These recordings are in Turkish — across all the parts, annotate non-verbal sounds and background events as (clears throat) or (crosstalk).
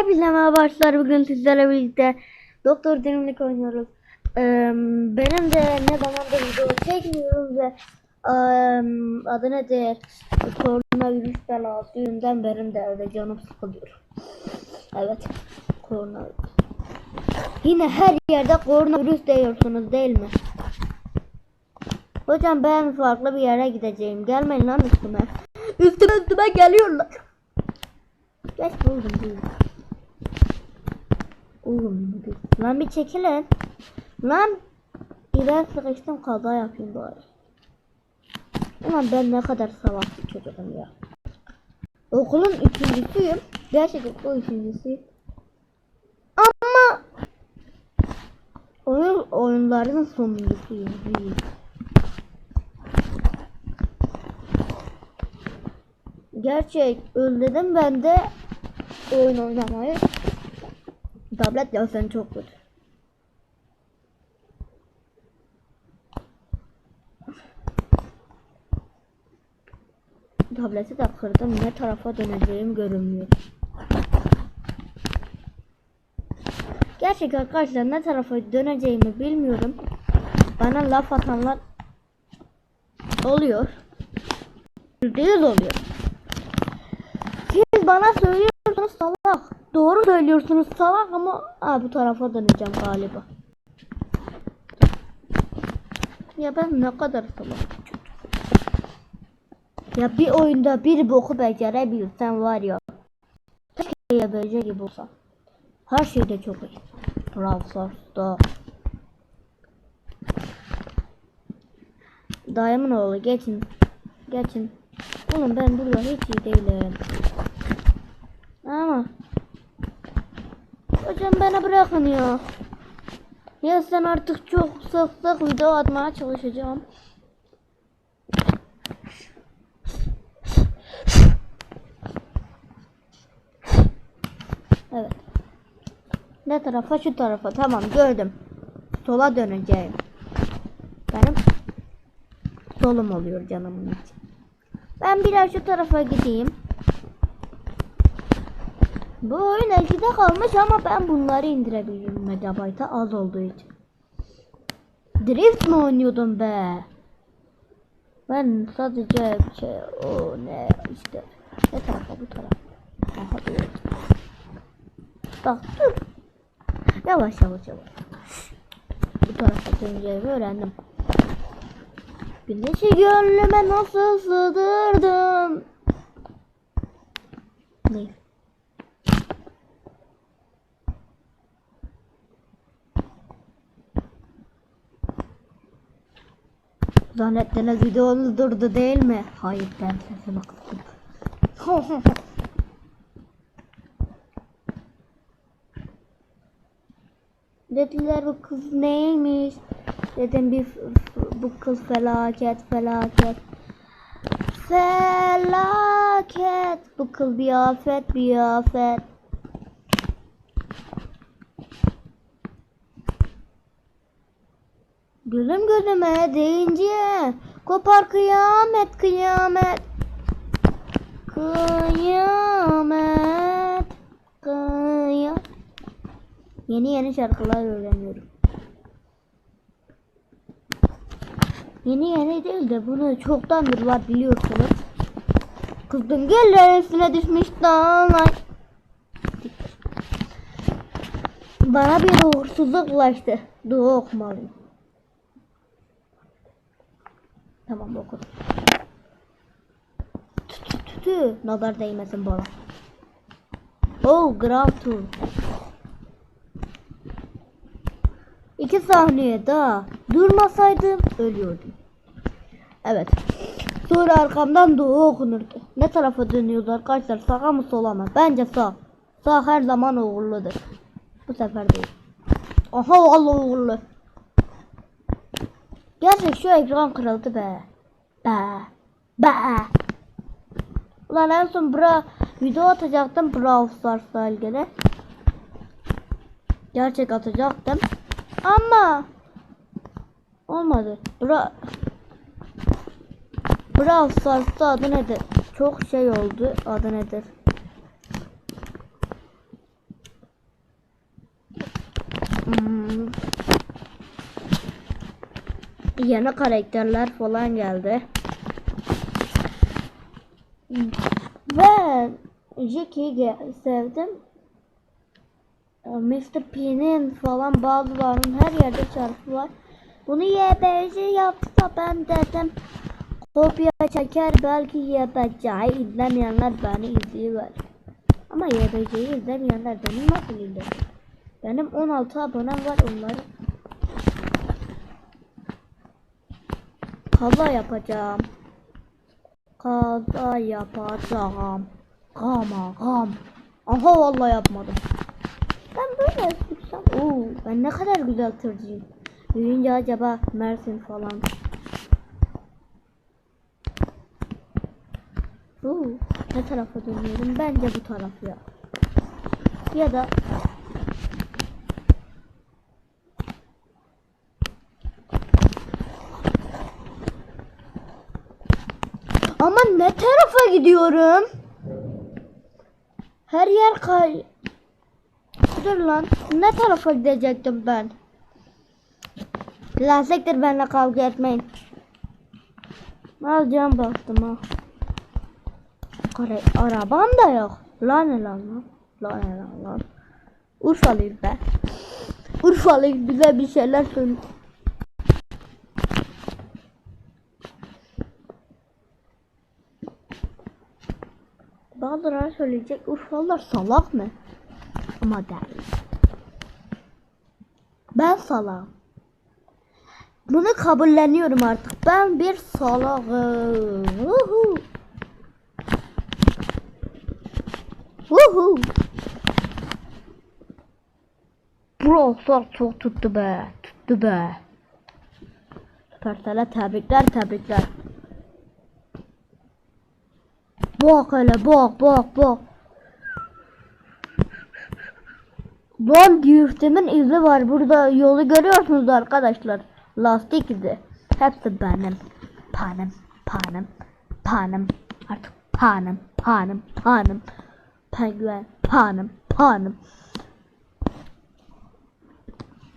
Hepinize merhaba arkadaşlar. Bugün sizlerle birlikte Doktor Dinamik oynuyoruz. Ee, benim de ne zamandır video çekmiyorum ve em, adı nedir? Koronavirüs belası yüzünden benim de öyle canım sıkılıyor. Evet. Koronavirüs. Yine her yerde koronavirüs diyorsunuz değil mi? Hocam ben farklı bir yere gideceğim. Gelmeyin lan üstüme. Üstüme üstüme geliyorlar. Geç buldum buldum. Oğlum değil. Lan bir çekilin. Lan iler sıkıştım kaza yapayım bari. Ulan ben ne kadar salak bir çocuğum ya. Okulun üçüncüsüyüm. Gerçekten o üçüncüsüyüm. Ama oyun oyunların sonuncusuyum. Değil. Gerçek özledim ben de oyun oynamayı. Tablet ya sen çok kötü. Tableti de kırdım. Ne tarafa döneceğim görünmüyor. Gerçek arkadaşlar ne tarafa döneceğimi bilmiyorum. Bana laf atanlar oluyor. Yüzde yüz oluyor. Siz bana söylüyorsunuz. Doğru söylüyorsunuz salak ama Aa, bu tarafa döneceğim galiba. Ya ben ne kadar salak. Ya bir oyunda bir boku becerebilsem var ya. Keşke yabancı gibi olsam. Her şeyde çok iyi. Brawl Stars'da. Dayımın oğlu geçin. Geçin. Oğlum ben burada hiç iyi değilim. Ama Hocam beni bırakın ya. Ya sen artık çok sık sık video atmaya çalışacağım. Evet. Ne tarafa şu tarafa tamam gördüm. Sola döneceğim. Benim solum oluyor canımın içi. Ben biraz şu tarafa gideyim. Bu oyun eskide kalmış ama ben bunları indirebilirim megabayta az olduğu için. Drift mi oynuyordum be? Ben sadece şey o ne işte ne tarafa bu taraf. Aha dur. Bak dur. Yavaş yavaş yavaş. Bu tarafa döneceğimi öğrendim. Güneşi gönlüme nasıl sığdırdım. Neyse. Zannettiniz videonuz durdu değil mi? Hayır ben sesime kıstım. (laughs) Dediler bu kız neymiş? Dedim bir bu kız felaket felaket. Felaket. Bu kız bir afet bir afet. Gülüm gözüme deyince kopar kıyamet kıyamet. Kıyamet. Kıyamet. Yeni yeni şarkılar öğreniyorum. Yeni yeni değil de bunu çoktandır var biliyorsunuz. Kızdım göllerin üstüne düşmüş dağlar. Bana bir uğursuzluk ulaştı. Dua okumalıyım. Tamam oku. Tü tü tü. Nazar değmesin bana. Oh Grand Tour. İki saniye daha durmasaydım ölüyordum. Evet. Sonra arkamdan doğu okunurdu. Ne tarafa dönüyoruz arkadaşlar? Sağa mı sola mı? Bence sağ. Sağ her zaman uğurludur. Bu sefer değil. Aha vallahi uğurlu. Gerçek şu ekran kırıldı be. Be. Be. Ulan en son bra video atacaktım Brawl Stars'la ilgili. Gerçek atacaktım. Ama olmadı. Bra Brawl Stars'ta adı nedir? Çok şey oldu. Adı nedir? Hmm. Yeni karakterler falan geldi. Ve Jack'i ge- sevdim. Ee, Mr. P'nin falan bazılarının her yerde çarpı var. Bunu YBC yaptı da ben dedim kopya çeker belki YBC'yi izlemeyenler beni izliyor. Ama YBC'yi izlemeyenler beni nasıl izler? Benim 16 abonem var onları. Kaza yapacağım. Kaza yapacağım. Kama kam. Aha vallahi yapmadım. Ben böyle sürsem. Oo, ben ne kadar güzel tırcıyım. Büyüyünce acaba Mersin falan. Oo, ne tarafa dönüyorum? Bence bu taraf ya. Ya da Ama ne tarafa gidiyorum? Her yer kay... Dur lan. Ne tarafa gidecektim ben? Lan siktir benimle kavga etmeyin. Alacağım baktım ha. Ara arabam da yok. Lan lan lan. Lan lan lan. Urfalıyım ben. Urfalıyım bize bir şeyler söyle. Bazıları söyleyecek Urfalılar salak mı? Ama değil. Ben salağım. Bunu kabulleniyorum artık. Ben bir salağım. Vuhu. Vuhu. Bro çok tuttu be. Tuttu be. Süpersele tebrikler tebrikler. Bak hele bak bak bak. Lan driftimin izi var burada yolu görüyorsunuz arkadaşlar. Lastik izi. Hepsi benim. Panım panım panım artık panım panım panım penguen panım panım.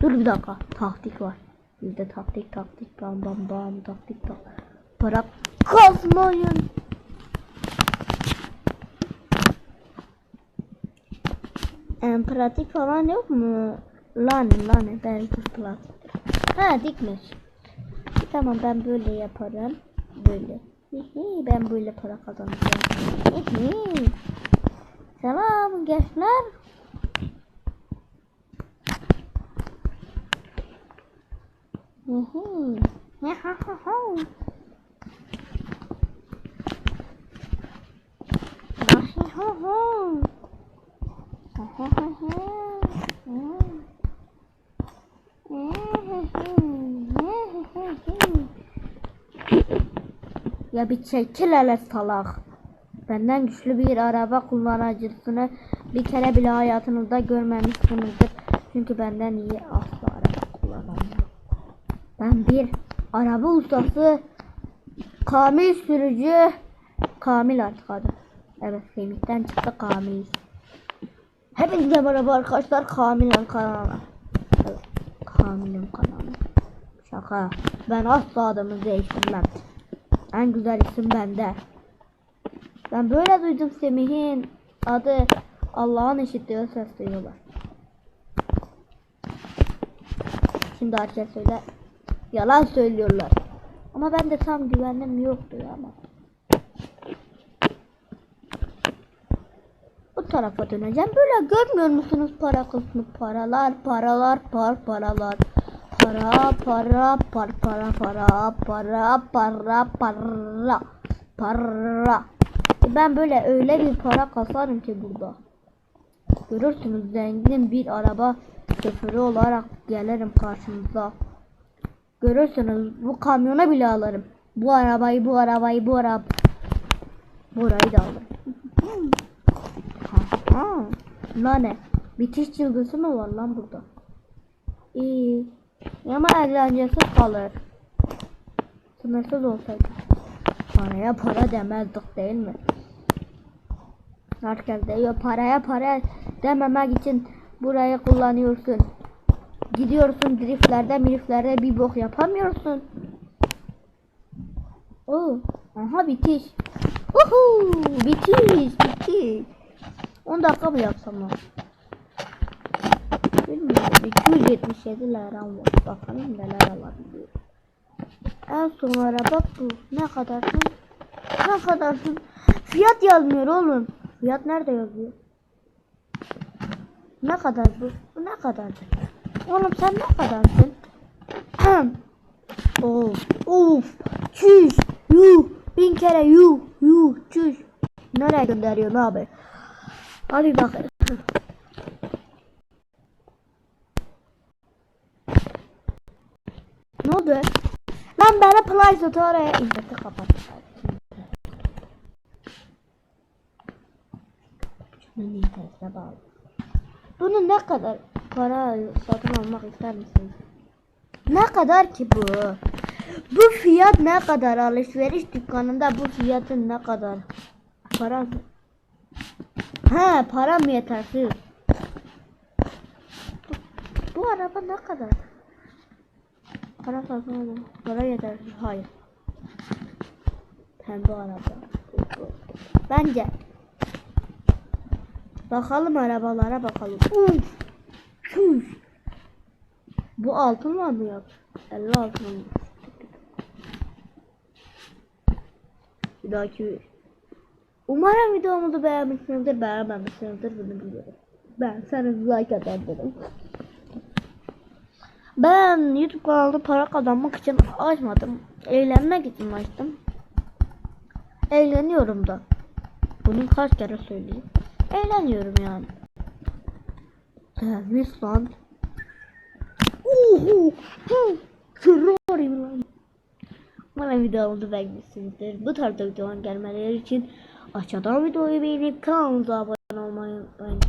Dur bir dakika taktik var. Bizde taktik taktik bam bam bam taktik tak. Para kazmayın. En pratik falan yok mu? Lan lan belki pratik. Ha dikmiş. Tamam ben böyle yaparım. Böyle. Ben böyle para kazanacağım. Selam gençler. Hihi. Ya bir çekil hele salak. Benden güçlü bir araba kullanıcısını bir kere bile hayatınızda görmemişsinizdir. Çünkü benden iyi asla araba kullanamıyorum. Ben bir araba ustası, kamil sürücü, kamil artık adı. Evet, Semih'ten çıktı kamil. Hepinize merhaba arkadaşlar. Kamil'in kanalı. Evet, Kamil'in. Şaka. Ben asla adımı değiştirmem. En güzel isim bende. Ben böyle duydum Semih'in adı Allah'ın işittiği ses duyuyorlar. Şimdi herkes söyle. Yalan söylüyorlar. Ama ben de tam güvendim yoktu ama. Bu tarafa döneceğim. Böyle görmüyor musunuz para kısmı? Paralar, paralar, par paralar. Para, para, par para, para, para, para, para, para. E Ben böyle öyle bir para kasarım ki burada. Görürsünüz zengin bir araba şoförü olarak gelirim karşınıza. Görürsünüz bu kamyona bile alırım. Bu arabayı, bu arabayı, bu araba. Burayı da alırım. Ha, lan ne? Bitiş çılgısı mı var lan burada? İyi. Ama eğlencesiz kalır. Sınırsız olsaydı. Paraya para demezdik değil mi? Herkes diyor paraya para dememek için burayı kullanıyorsun. gidiyorsun driftlerde miriflerde bir bok yapamıyorsun. Oo, aha bitiş. Uhu, bitiş, bitiş. 10 dakika mı yapsam lan? Bilmiyorum. 277 liram var. Bakalım neler alabiliyor. En son araba bu. Ne kadarsın? Ne kadarsın? Fiyat yazmıyor oğlum. Fiyat nerede yazıyor? Ne kadar bu? Bu ne kadardır? Oğlum sen ne kadarsın? (clears throat) of, of, çüş, yuh, bin kere yuh, yuh, çüş. Nereye gönderiyorsun abi? Hadi bakalım. ne oldu? Lan bana Play Store'a interneti kapat. Şunun internetine bağlı. Bunu ne kadar para satın almak ister misiniz? Ne kadar ki bu? Bu fiyat ne kadar alışveriş dükkanında bu fiyatın ne kadar? Para? He param yetersiz. Bu, bu araba ne kadar? Para fazla mı? Para yetersiz. Hayır. Pembe araba. Bence. Bakalım arabalara bakalım. Uf. Uf. Bu altın var mı yok? 50 altın? Bir dahaki Umarım videomuzu beğenmişsinizdir. Beğenmemişsinizdir bunu biliyorum. Ben sana like atarım. Ben YouTube kanalda para kazanmak için açmadım. Eğlenmek için açtım. Eğleniyorum da. Bunu kaç kere söyleyeyim. Eğleniyorum yani. Servis lan. Uhu. Ferrari lan. Bana videomuzu beğenmişsinizdir. Bu tarzda videoların gelmeleri için aşağıdan videoyu beğenip kanalımıza abone olmayı unutmayın.